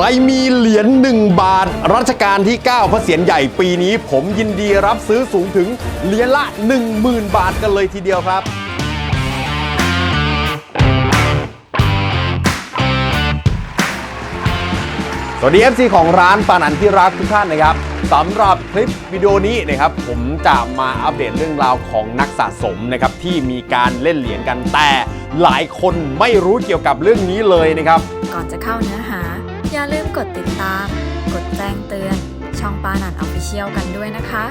ใครมีเหรียญ1บาท รัชกาลที่ 9 พระเศียรใหญ่ปีนี้ ผมยินดีรับซื้อสูงถึงเหรียญละ 10,000 บาทกันเลยทีเดียวครับสวัสดี FC ของร้านปานันที่รักทุกท่านนะครับสำหรับคลิปวิดีโอนี้นะครับผมจะมาอัปเดตเรื่องราวของนักสะสมนะครับที่มีการเล่นเหรียญกันแต่หลายคนไม่รู้เกี่ยวกับเรื่องนี้เลยนะครับ ก่อนจะเข้าเนื้อหา อย่าลืมกดติดตาม กดแจ้งเตือน ช่องปานันออฟฟิเชียลกันด้วยนะคะ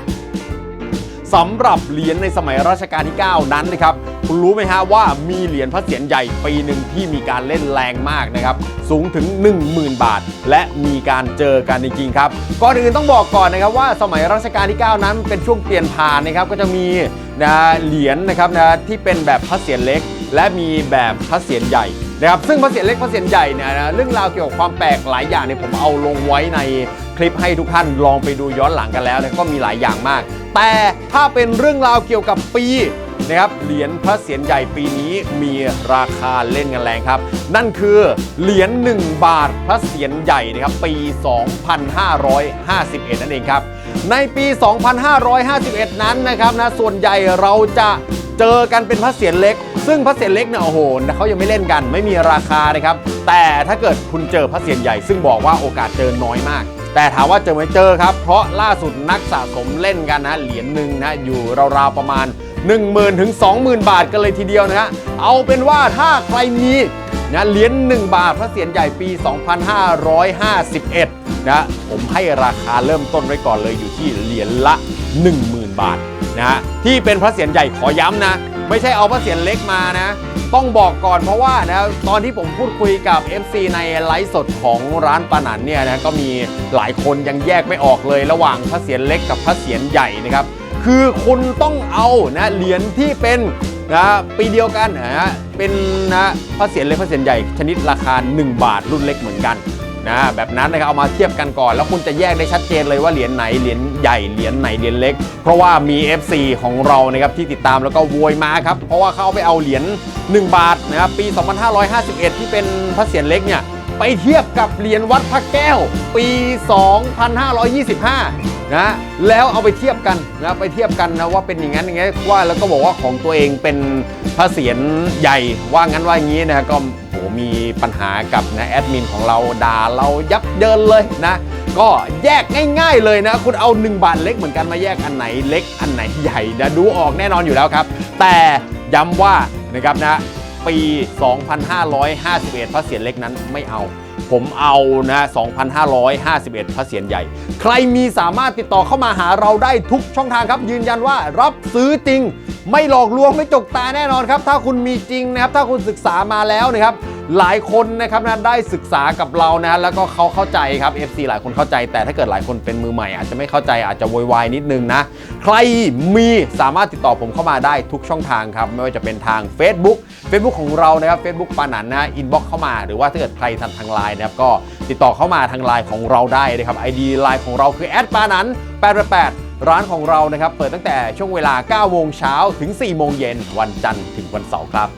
สำหรับเหรียญในสมัยรัชกาลที่ 9 นั้นนะครับ คุณรู้ไหมฮะว่ามีเหรียญพระเศียรใหญ่ปีหนึ่งที่มีการเล่นแรงมากนะครับ สูงถึง 10,000 บาท และมีการเจอกันจริงๆครับก่อนอื่นต้องบอกก่อนนะครับว่าสมัยรัชกาลที่ 9 นั้นเป็นช่วงเปลี่ยนผ่านนะครับก็จะมีนะเหรียญนะครับนะที่เป็นแบบพระเศียรเล็ก และมีแบบพระเศียรใหญ่ นะครับซึ่งพระเศียรเล็กพระเศียรใหญ่เนี่ยนะเรื่องราวเกี่ยวกับความแปลกหลายอย่างเนี่ยผมเอาลงไว้ในคลิปให้ทุกท่านลองไปดูย้อนหลังกันแล้วเนี่ยก็มีหลายอย่างมาก แต่ถ้าเป็นเรื่องราวเกี่ยวกับปีนะครับเหรียญพระเศียรใหญ่ปีนี้มีราคาเล่นกันแรงครับ นั่นคือเหรียญ1บาทพระเศียรใหญ่นะครับปี 2551 นั่นเองครับ ในปี 2551 นั้นนะครับนะส่วนใหญ่เราจะเจอกันเป็นพระเศียรเล็ก ซึ่งพระเศียรเล็กเนี่ยโอ้โหเขายังไม่เล่นกัน ไม่มีราคานะครับ แต่ถ้าเกิดคุณเจอพระเศียรใหญ่ ซึ่งบอกว่าโอกาสเจอน้อยมาก แต่ถามว่าเจอไหมเจอครับ เพราะล่าสุดนักสะสมเล่นกันนะเหรียญหนึ่งนะอยู่ราวๆประมาณ 10,000 ถึง 20,000 บาทกันเลยทีเดียวนะฮะเอาเป็นว่าถ้าใครมีนะเหรียญ1บาทพระเศียรใหญ่ปี 2551 นะผมให้ราคาเริ่มต้นไว้ก่อนเลยอยู่ที่เหรียญละ 10,000 บาทนะฮะที่เป็นพระเศียรใหญ่ขอย้ำนะ ไม่ใช่เอาพระเศียรเล็กมานะ ต้องบอกก่อนเพราะว่านะตอนที่ผมพูดคุยกับ FC ในไลฟ์สดของร้านปานันเนี่ยนะก็มีหลายคนยังแยกไม่ออกเลยระหว่างพระเศียรเล็กกับพระเศียรใหญ่นะครับคือคุณต้องเอานะเหรียญที่เป็นนะปีเดียวกันนะฮะเป็นนะพระเศียรเล็กพระเศียรใหญ่ชนิดราคา 1 บาทรุ่นเล็กเหมือนกัน นะแบบนั้นนะครับเอามาเทียบกันก่อน แล้วคุณจะแยกได้ชัดเจนเลยว่าเหรียญไหนเหรียญใหญ่เหรียญไหนเหรียญเล็ก เพราะว่ามี FC ของเรานะครับที่ติดตามแล้วก็โวยมาครับเพราะว่าเขาไปเอาเหรียญ1 บาทนะครับปี 2551 ที่เป็นพระเศียรเล็กเนี่ย ไปเทียบกับเหรียญวัดพระแก้ว ปี 2525 นะ แล้วเอาไปเทียบกันนะไปเทียบกันนะว่าเป็นอย่างนั้นอย่างนี้ว่าแล้วก็บอกว่าของตัวเองเป็นพระเศียรใหญ่ว่างั้นว่าอย่างนี้นะก็โหมีปัญหากับนะแอดมินของเราด่าเรายับเยินเลยนะก็แยกง่าย ๆ เลยนะ คุณเอา 1 บาทเล็กเหมือนกันมาแยกอันไหนเล็กอันไหนใหญ่นะดูออกแน่นอนอยู่แล้วครับ แต่ย้ำว่านะครับนะ ปี 2551 พระเศียรเล็กนั้นไม่เอา ผมเอานะ 2,551 พระเศียรใหญ่ ใครมีสามารถติดต่อเข้ามาหาเราได้ทุกช่องทางครับ ยืนยันว่ารับซื้อจริง ไม่หลอกลวงไม่จกตาแน่นอนครับ ถ้าคุณมีจริงนะครับ ถ้าคุณศึกษามาแล้วนะครับ หลายคนนะครับนะได้ศึกษากับเรานะแล้วก็เขาเข้าใจครับ FC หลายคนเข้าใจ แต่ถ้าเกิดหลายคนเป็นมือใหม่ อาจจะไม่เข้าใจอาจจะโวยวายนิดนึงนะ ใครมีสามารถติดต่อผมเข้ามาได้ทุกช่องทางครับ ไม่ว่าจะเป็นทาง Facebook Facebook ของเรานะครับ Facebook ปานันนะอินบ็อกเข้ามา หรือว่าถ้าเกิดใครทำทางไลน์นะครับก็ติดต่อเข้ามาทางไลน์ของเราได้นะครับ ID ไลน์ของเราคือแอดปานัน888ร้านของเรานะครับ เปิดตั้งแต่ช่วงเวลา 9 โมงเช้าถึง 4 โมงเย็น วันจันทร์ถึงวันเสาร์ครับ